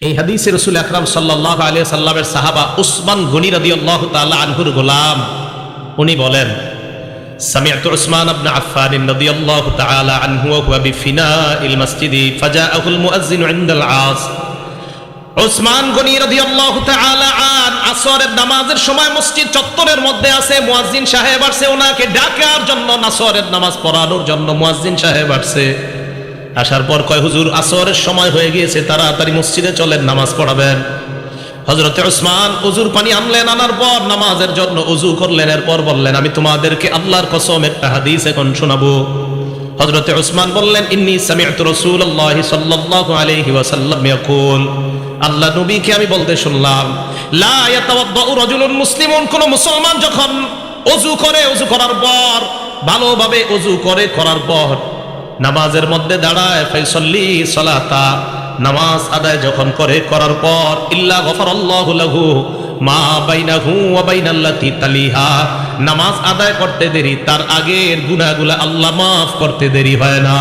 এই হাদিসে রসুল আকরাম সাল্লাহ আলিয়া সাল্লামের সাহাবা উসমান গনি রাদি আল্লাহ তাল্লাহ আনহুর গোলাম উনি বলেন سمعت عثمان بن عفان رضي الله تعالى عنه وهو بفناء المسجد فجاءه المؤذن عند العاصر ওসমান গনি রাদিয়াল্লাহু তাআলা আন আসরের নামাজের সময় মসজিদ চত্বরের মধ্যে আছে মুয়াজ্জিন সাহেব আসছে ওনাকে ডাকার জন্য আসরের নামাজ পড়ানোর জন্য মুয়াজ্জিন সাহেব আসছে আসার পর কয়, হুজুর, আসরের সময় হয়ে গিয়েছে, তাড়াতাড়ি মসজিদে চলেন, নামাজ পড়াবেন। হজরতে ওসমান উজুর পানি আনলেন, আনার পর নামাজের জন্য উজু করলেন, এরপর বললেন, আমি তোমাদেরকে আল্লাহর কসম একটা হাদিস এখন শোনাবো। হজরতে ওসমান বললেন, ইন্নি সামিআতু রাসূলুল্লাহ সাল্লাল্লাহু আল্লাহ নবীকে আমি বলতে শুনলাম, লা ইয়াতাওয়াদ্দাউ রাজুলুন মুসলিমুন। কোন মুসলমান যখন ওযু করে ওযু করার পর, ভালোভাবে ওযু করে, করার পর নামাজের মধ্যে দাঁড়ায়, ফাইসল্লি সালাতা। নামাজ আদায় যখন করে, করার পর, ইল্লা গফারাল্লাহু লাহু মা বাইনাহু ওয়া বাইনাল্লাতি তালিহা। নামাজ আদায় করতে দেরি, তার আগের গুনাহগুলো আল্লাহ মাফ করতে দেরি হয় না।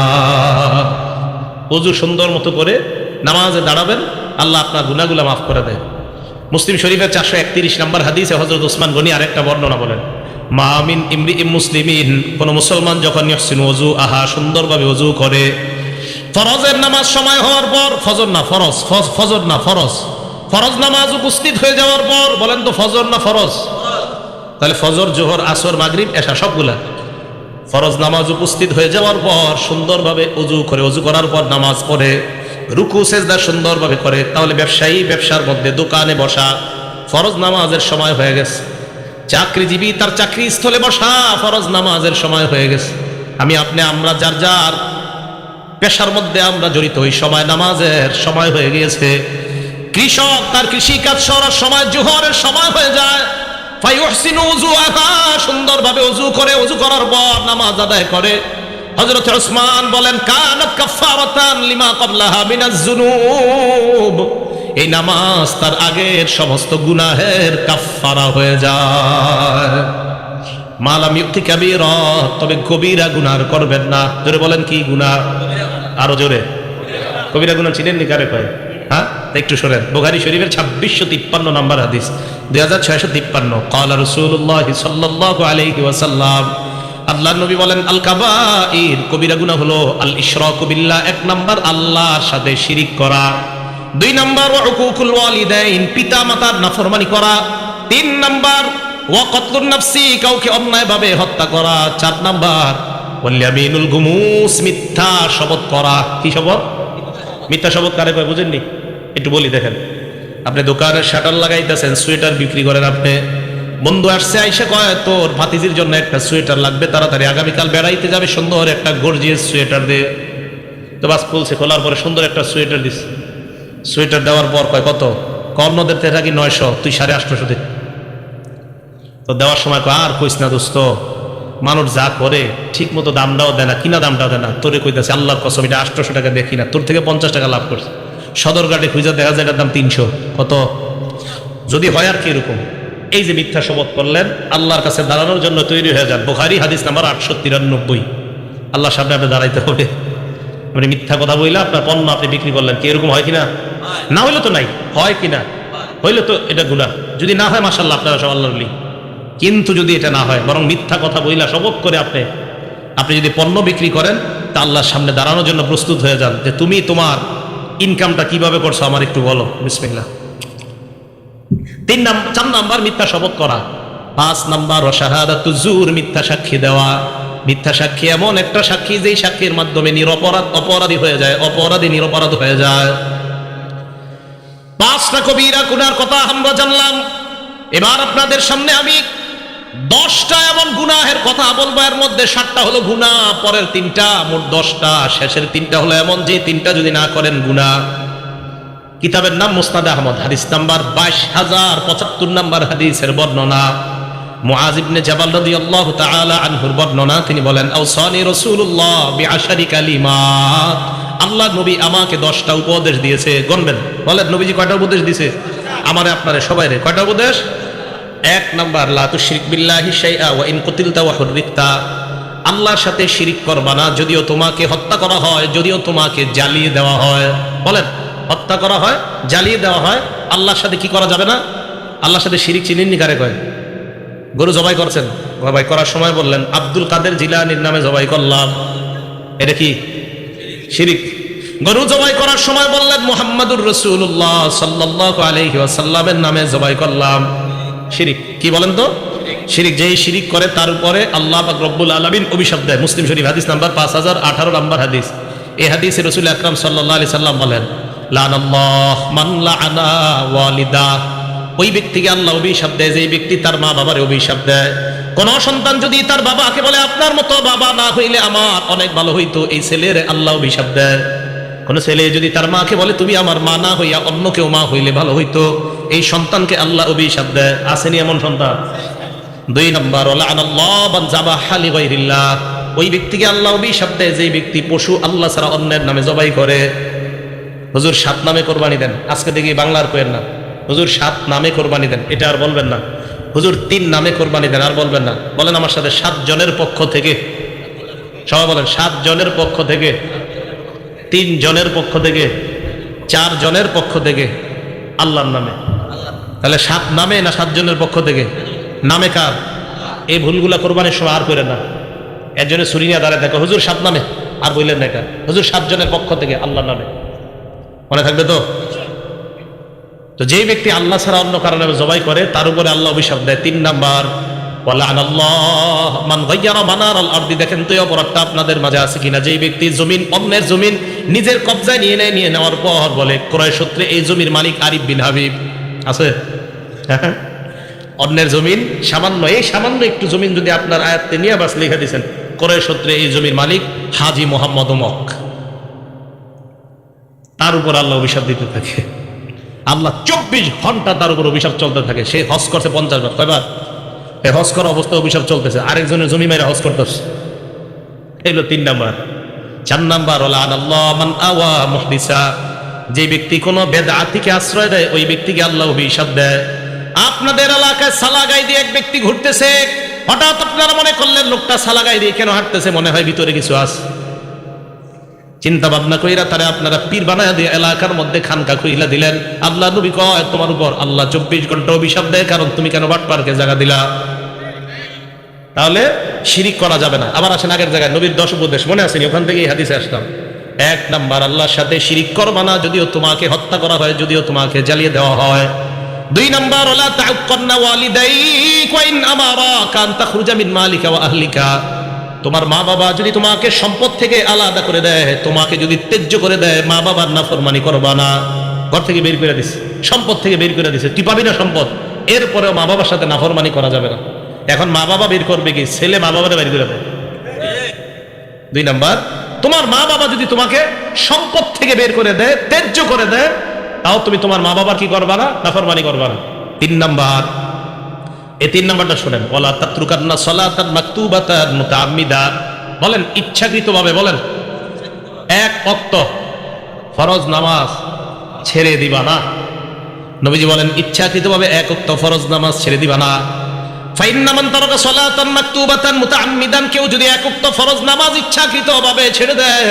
ওযু সুন্দর মতো করে নামাজে দাঁড়াবেন, আল্লাহ আপনার গুনাহগুলো মাফ করে দেয়। মুসলিম শরীফের চারশো একত্রিশ নম্বর হাদিসে হজরত ওসমান গনি আরেকটা বর্ণনা বলেন। মামিন ইমরি ইম মুসলিমিন, কোন মুসলমান যখন ইহসিন ওযু, আহা, সুন্দরভাবে ওযু করে, ফরজের নামাজ সময় হওয়ার পর, ফজর না ফরজ, ফজ- ফজর না ফরজ ফরজ নামাজ উপস্থিত হয়ে যাওয়ার পর, বলেন তো ফজর না ফরজ? তাহলে ফজর, জোহর, আসর, মাগরিব এসা সবগুলা। ফরজ নামাজ উপস্থিত হয়ে যাওয়ার পর, সুন্দরভাবে অজু করে অজু করার পর নামাজ পড়ে, রুকু, সেজদা সুন্দরভাবে করে, তাহলে ব্যবসায়ী, ব্যবসার মধ্যে দোকানে বসা, ফরজ নামাজের সময় হয়ে গেছে। চাকরিজীবী তার চাকরি স্থলে বসা ফরজ নামাজের সময় হয়ে গেছে। আমি, আপনি, আমরা, যার যার পেশার মধ্যে আমরা জড়িত, ওই সময় নামাজের সময় হয়ে গিয়েছে। কৃষক, তার কৃষি কাজ সরার সময়, জোহরের সময় হয়ে যায়। সুন্দরভাবে ওযু করে ওযু করার পর নামাজ আদায় করে। হযরত ওসমান বলেন কাফফারাতান লিমা ক্বাবলাহা মিনাজ যুনুব এই নামাজ তার আগের সমস্ত গুনাহের কাফফারা হয়ে যায়। মালাম ইউক্তি কাবির, তবে কবিরা গুনার করবেন না। জোরে বলেন কি গুনাহ? আরও জোরে। কবিরা গুনাহ চিনেন নি কারে কয়? হ্যাঁ? একটু শোনেন। বোখারি শরীফের ছাব্বিশশো তিপ্পান্ন নাম্বার হাদিস, দুই হাজার ছয়শো তিপ্পান্ন। কালা রসুল্লাহ সাল্লাল্লাহু আলাইহি ওয়াসাল্লাম আল্লাহ নবী বলেন, আল কাবাইর কবিরা গুনাহ হলো, আল ইশরাকু বিল্লাহ, এক নাম্বার আল্লাহর সাথে শিরিক করা। দুই নাম্বার উকুকুল ওয়ালিদাইন পিতা মাতার নাফরমানি করা। তিন নাম্বার, ওয়াকতলুন নাফসি, কাউকে অন্যায়ভাবে হত্যা করা। চার নাম্বার ওয়ালিয়ামিনুল গুমুস, মিথ্যা শপথ করা। কি শপথ? মিথ্যা শপথ কারে কয়, বুঝেননি? একটু বলি দেখেন। আপনি দোকানের শাটার লাগাইতেছেন, সোয়েটার বিক্রি করেন আপনি। বন্ধু আসছে, আইসে কয়, তোর ভাতিজির জন্য একটা সোয়েটার লাগবে, তাড়াতাড়ি আগামীকাল বেড়াইতে যাবে, সুন্দর একটা গর্জিয়াস সোয়েটার দিয়ে তো বাস খুলছে খোলার পরে সুন্দর একটা সোয়েটার দিস। সোয়েটার দেওয়ার পর কয়, কত? কর্ণদের থেকে থাকি নয়শো? তুই সাড়ে আটশোশো দে। তো দেওয়ার সময় কয়, আর কইস না দোস্ত, মানুষ যা করে ঠিক মতো দামটাও দেয় না, কিনা দামটাও দেয় না। তোরে কইতেছে, আল্লাহর কসম, এটা আটশোশো টাকা দেখি না তোর থেকে পঞ্চাশ টাকা লাভ করছে। সদরঘাটে খুঁজে দেখা যায় এটার দাম তিনশো। কত? যদি হয় আর কি এরকম? এই যে মিথ্যা শপথ করলেন, আল্লাহর কাছে দাঁড়ানোর জন্য তৈরি হয়ে যান। বোখারি হাদিস নাম্বার আটশো তিরানব্বই। আল্লাহর সামনে আপনি দাঁড়াইতে হবে। আপনি মিথ্যা কথা বললে আপনার পণ্য আপনি বিক্রি করলেন। কি এরকম হয় কিনা? না হইলে তো নাই। হয় কিনা হইলে তো এটা গুণা যদি না হয় মাসাল্লাহ আপনারা সব আল্লাহর বলি কিন্তু যদি এটা না হয়, বরং মিথ্যা কথা বইলা শপথ করে আপনি আপনি যদি পণ্য বিক্রি করেন, তা আল্লাহর সামনে দাঁড়ানোর জন্য প্রস্তুত হয়ে যান যে তুমি তোমার ইনকামটা কীভাবে করছ, আমার একটু বলো। বিসমিল্লাহ। তিন নাম, চার নাম্বার, মিথ্যা শপথ করা। পাঁচ নাম্বার অসাহাদাতুজুর মিথ্যা সাক্ষী দেওয়া। মিথ্যা সাক্ষী এমন একটা সাক্ষী, যেই সাক্ষীর মাধ্যমে নিরপরাধ, অপরাধী হয়ে যায়, অপরাধী নিরপরাধ হয়ে যায়। পাঁচটা কবিরা গুনার কথা আমরা জানলাম। এবার আপনাদের সামনে আমি দশটা এমন গুনাহের কথা বলব, এর মধ্যে সাতটা হলো গুনাহ, পরের তিনটা, মোট দশটা, শেষের তিনটা হলো এমন যে তিনটা যদি না করেন গুনাহ। কিতাবের নাম মুস্তাদ আহমদ, হাদিস নাম্বার বাইশ হাজার পঁচাত্তর নাম্বার হাদিসের বর্ণনা। মুআজ ইবনে জাবাল রাদিয়াল্লাহু তাআলা আনহুর বর্ণনা, তিনি বলেন, আওসানি রাসূলুল্লাহ বিআশারি কালিমাত। আল্লাহ নবী আমাকে দশটা উপদেশ দিয়েছে, গণবেন। বলেন, নবীজি কয়টা উপদেশ দিয়েছে আমারে, আপনারে, সবাইরে। কয়টা উপদেশ? এক নাম্বার, লা তুশরিক বিল্লাহি শাইআ ওয়া ইন কুতিলতা ওয়া হুররিকতা। আল্লাহর সাথে শিরিক করবা না, যদিও তোমাকে হত্যা করা হয়, যদিও তোমাকে জ্বালিয়ে দেওয়া হয়। বলেন, হত্যা করা হয়, জ্বালিয়ে দেওয়া হয়, আল্লাহর সাথে কি করা যাবে না? আল্লাহর সাথে শিরিক চিনিনি কারে কয়? গরু জবাই করছেন? জবাই করার সময় বললেন, আব্দুল কাদের জিলানির নামে জবাই করলাম। এটা কি? শিরিক। গরু জবাই করার সময় বললেন, মোহাম্মদুর রসুল্লাহ সাল্লাহ আলহি আসাল্লামের নামে জবাই করলাম। শিরিক। কি বলেন তো? শিরিক, যেই শিরিক করে তার উপরে আল্লাহ রব্বুল আলমিন অভিশাপ দেয়। মুসলিম শরীফ হাদিস নাম্বার পাঁচ হাজার আঠারো নাম্বার হাদিস। এই হাদিসে রসুল আকরাম সাল্লাহ আলি সাল্লাম বলেন ওই ব্যক্তিকে আল্লাহ অভিশাপ দেয় যে ব্যক্তি তার মা বাবার অভিশাপ দেয়। কোন সন্তান যদি তার বাবাকে বলে, আপনার মতো বাবা না হইলে আমার অনেক ভালো হইতো। এই ছেলের আল্লাহ অভিশাপ দেয় কোন ছেলে যদি তার মাকে বলে, তুমি আমার মা না হইয়া অন্য কেউ মা হইলে ভালো হইতো। এই সন্তানকে আল্লাহ অভিশাপ দেয় আসেনি এমন সন্তান? দুই নম্বর ওই ব্যক্তিকে আল্লাহ অভিশাপ দেয় যে ব্যক্তি পশু আল্লাহ ছাড়া অন্যের নামে জবাই করে। হুজুর সাত নামে কোরবানি দেন। আজকে দেখি বাংলার কোয়ের না হুজুর সাত নামে কোরবানি দেন। এটা আর বলবেন না। হুজুর, তিন নামে কোরবানি দেন, আর বলবেন না। বলেন, আমার সাথে সাত জনের পক্ষ থেকে, সবাই বলেন, সাত জনের পক্ষ থেকে, তিন জনের পক্ষ থেকে, চার জনের পক্ষ থেকে, আল্লাহর নামে। তাহলে সাত নামে না সাত জনের পক্ষ থেকে? নামে কার? এই ভুলগুলা কোরবানির সময় আর করে না। একজনের সুরিনিয়া দাঁড়ায় দেখো, হুজুর, সাত নামে, আর বললেন না এটা। হুজুর, সাত জনের পক্ষ থেকে, আল্লাহর নামে। মনে থাকবে তো? তো যেই ব্যক্তি আল্লাহ ছাড়া অন্য কারণে জবাই করে, তার উপরে আল্লাহ অভিশাপ দেয়। তিন নাম্বার দেখেন তো এই অপরাধটা আপনাদের মাঝে আছে কিনা? যেই ব্যক্তি জমিন, অন্যের জমিন নিজের নিয়ে নেয় নেওয়ার পর বলে, ক্রয় সূত্রে এই জমির মালিক হাবিব। আছে? অন্যের জমিন, সামান্য, এই সামান্য একটু জমিন যদি আপনার আয়াত্তে নিয়ে বাস লিখে দিয়েছেন ক্রয় সূত্রে এই জমির মালিক হাজি মোহাম্মদ তার উপর আল্লাহ অভিশাপ দিতে থাকে। আল্লাহ চব্বিশ ঘণ্টা তার উপর অভিশাপ চলতে থাকে। সে হজ করছে পঞ্চাশ বার। কয়বার? এই হজ করা অবস্থা অভিশাপ চলতেছে। আরেকজনের জমি মেরে হজ করতেছে। এগুলো তিন নাম্বার। চার নাম্বার আওয়া মহদিসা। যে ব্যক্তি কোনো বেদাতিকে আশ্রয় দেয়, ওই ব্যক্তিকে আল্লাহ অভিশাপ দেয়। আপনাদের এলাকায় সালাগাই দিয়ে এক ব্যক্তি ঘুরতেছে। হঠাৎ আপনারা মনে করলেন, লোকটা সালাগাই দিয়ে কেন হাঁটতেছে? মনে হয় ভিতরে কিছু আছে। চিন্তা ভাবনা কইরা তারা আপনারা পীর বানায় দিয়ে এলাকার মধ্যে খানকা খুইলা দিলেন। আল্লাহ নবী কয়, তোমার উপর আল্লাহ চব্বিশ ঘণ্টা অভিশাপ দেয়, কারণ তুমি কেন বাট পার্কে জায়গা দিলা? তাহলে শিরিক করা যাবে না। আবার আসেন আগের জায়গায়, নবীর দশ উপদেশ, মনে আসেনি ওখান থেকে এই হাদিসে আসলাম। এক নাম্বার, আল্লাহর সাথে শিরিক করবা না, যদিও তোমাকে হত্যা করা হয়, যদিও তোমাকে জ্বালিয়ে দেওয়া হয়। দুই নাম্বার, ওলা তাউক্কান্না ওয়ালিদাইক ওয়া ইন আমারা কান তাখরুজা মিন মালিকা ওয়া আহলিকা। তোমার মা বাবা যদি তোমাকে সম্পদ থেকে আলাদা করে দেয়, তোমাকে যদি তেজ্য করে দেয়, মা বাবার না ফরমানি করবা না। ঘর থেকে বের করে দিছে। সম্পদ থেকে বের করে দিছে। তুই পাবি না সম্পদ। এরপরেও মা বাবার সাথে নাফরমানি করা যাবে না। এখন মা বাবা বের করবে কি? ছেলে মা বাবারে বের করে দেয় দুই নাম্বার, তোমার মা বাবা যদি তোমাকে সম্পদ থেকে বের করে দেয় তেজ্য করে দেয়, তাও তুমি তোমার মা বাবার কি করবা না? নাফরমানি করবা না। তিন নাম্বার এই তিন নাম্বারটা শোনেন। ওলা তাত্রুকান্না সলাতান মাকতুবাতান মুতাআম্মিদা বলেন, ইচ্ছাকৃতভাবে বলেন, এক অক্ত ফরজ নামাজ ছেড়ে দিবা না। নবীজি বলেন, ইচ্ছাকৃতভাবে এক অক্ত ফরজ নামাজ ছেড়ে দিবা না। কেউ যদি এক ফরজ নামাজ ইচ্ছাকৃতভাবে ছেড়ে দেয়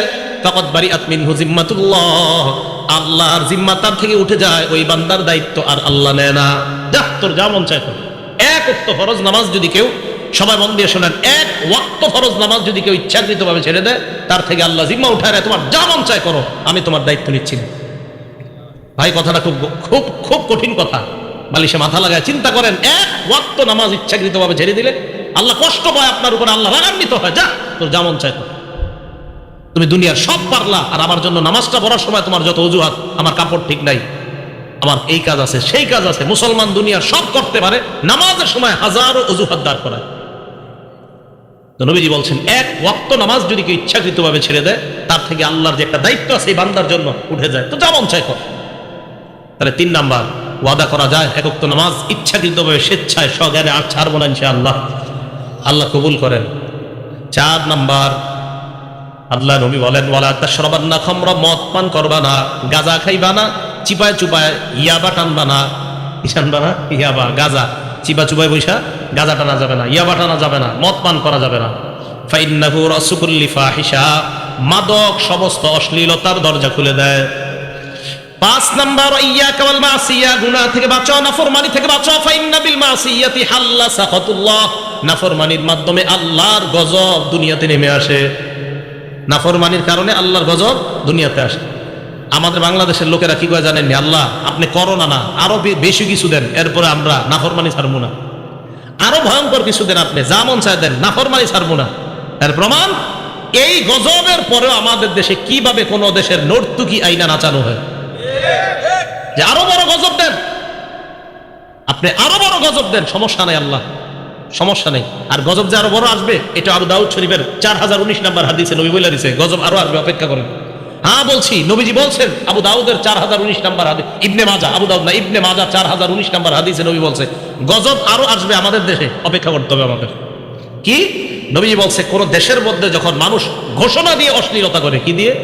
আল্লাহর জিম্মা তার থেকে উঠে যায়, ওই বান্দার দায়িত্ব আর আল্লাহ নেয় না। যা তোর যা মন চায় ওক্ত ফরজ নামাজ যদি কেউ সবাই মন দিয়ে শোনেন, এক ওয়াক্ত ফরজ নামাজ যদি কেউ ইচ্ছাকৃতভাবে ছেড়ে দেয়, তার থেকে আল্লাহ জিম্মা উঠায় তোমার যা মন চায় করো, আমি তোমার দায়িত্ব নিচ্ছি। ভাই, কথাটা খুব খুব খুব কঠিন কথা। বালিশে মাথা লাগায় চিন্তা করেন, এক ওয়াক্ত নামাজ ইচ্ছাকৃতভাবে ছেড়ে দিলে আল্লাহ কষ্ট পায়, আপনার উপর আল্লাহ রাগান্বিত হয়, যা, তোর যা মন চায় করো। তুমি দুনিয়ার সব পারলা, আর আমার জন্য নামাজটা পড়ার সময় তোমার যত অজুহাত, আমার কাপড় ঠিক নাই। আমার এই কাজ আছে, সেই কাজ আছে। মুসলমান দুনিয়ার সব করতে পারে, নামাজের সময় হাজারো অজুহাত দাঁড় করায়। তো নবীজি বলছেন, এক ওয়াক্ত নামাজ যদি কেউ ইচ্ছাকৃতভাবে ছেড়ে দেয়, তার থেকে আল্লাহর যে একটা দায়িত্ব আছে এই বান্দার জন্য উঠে যায়। তো যেমন চাই কর তাহলে তিন নাম্বার, ওয়াদা করা যায়, এক একক নামাজ ইচ্ছাকৃতভাবে স্বেচ্ছায় সজ্ঞানে আর ছাড়বো না আল্লাহ আল্লাহ কবুল করেন। চার নাম্বার, আল্লাহ নবী বলেন, ওয়ালা তাশরাবান্না খামরা, মদ পান করবা না, গাজা খাইবা না চিপায় চুপায় ইয়াবা টানবা না। ইসানবা না? ইয়াবা, গাজা। চিপা চুপায় বৈশা, গাজা টানা যাবে না, ইয়াবা টানা যাবে না, মদ পান করা যাবে না। ফাইন্নাহু রাসুকুল্লি ফাহিশা মাদক সমস্ত অশ্লীলতার দরজা খুলে দেয়। পাঁচ নাম্বার ইয়া কাওয়াল মাসিয়া, গুনাহ থেকে বাঁচাও, নাফরমানি থেকে বাঁচাও, ফাইন্না বিল মাসিয়াতি হাল্লা সাখাতুল্লাহ। নাফরমানির মাধ্যমে আল্লাহর গজব দুনিয়াতে নেমে আসে। নাফরমানির কারণে আল্লাহর গজব দুনিয়াতে আসে। আমাদের বাংলাদেশের লোকেরা কি করে জানেননি? আল্লাহ, আপনি করোনা না, আরও বেশি কিছু দেন, এরপরে আমরা নাফরমানি ছাড়বো না। আরও ভয়ঙ্কর কিছু দেন আপনি, যা মন চায় দেন, নাফরমানি ছাড়বো না। এর প্রমাণ, এই গজবের পরেও আমাদের দেশে কীভাবে কোন দেশের নর্তুকি আইনা নাচানো হয়। যে আরও বড় গজব দেন। আপনি আরও বড় গজব দেন, সমস্যা নাই আল্লাহ, সমস্যা নেই। আর গজব যে আরও বড় আসবে, এটা আবু দাউদ শরীফের চার হাজার উনিশ নাম্বার হাদিসে নবী বলে দিছে, গজব আরও আসবে, অপেক্ষা করেন। হ্যাঁ বলছি, নবীজি বলছেন, আবু দাউদের চার হাজার উনিশ নাম্বার হাদিস, ইবনে মাজা, আবু দাউদ না, ইবনে মাজা চার হাজার উনিশ নাম্বার হাদিসে নবী বলছে, গজব আরও আসবে আমাদের দেশে, অপেক্ষা করতে হবে আমাদের। কি? নবীজি বলছে, কোন দেশের মধ্যে যখন মানুষ ঘোষণা দিয়ে অশ্লীলতা করে, কি দিয়ে?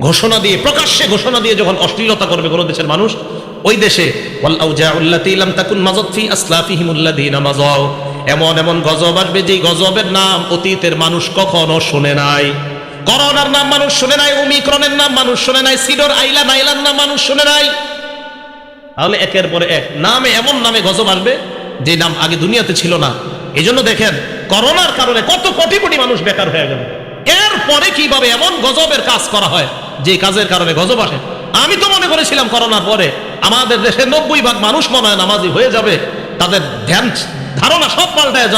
ঘোষণা দিয়ে, প্রকাশ্যে ঘোষণা দিয়ে যখন অশ্লীলতা করবে কোন দেশের মানুষ, ওই দেশে এমন এমন গজব আসবে যে গজবের নাম অতীতের মানুষ কখনো শুনে নাই। করোনার নাম মানুষ শুনে নাই ওমিক্রনের নাম মানুষ শুনে নাই, সিডর আইলা নাইলার নাম মানুষ শুনে নাই। তাহলে একের পরে এক, নামে এমন নামে গজব আসবে, যে নাম আগে দুনিয়াতে ছিল না। এই জন্য দেখেন, করোনার কারণে কত কোটি কোটি মানুষ বেকার হয়ে গেল। এরপরে কীভাবে এমন গজবের কাজ করা হয়, যে কাজের কারণে গজব আসে? আমি তো মনে করেছিলাম করোনার পরে আমাদের দেশে নব্বই ভাগ মানুষ মনে হয় নামাজি হয়ে যাবে, তাদের ধ্যান, ধারণা সব পাল্টায় যাবে।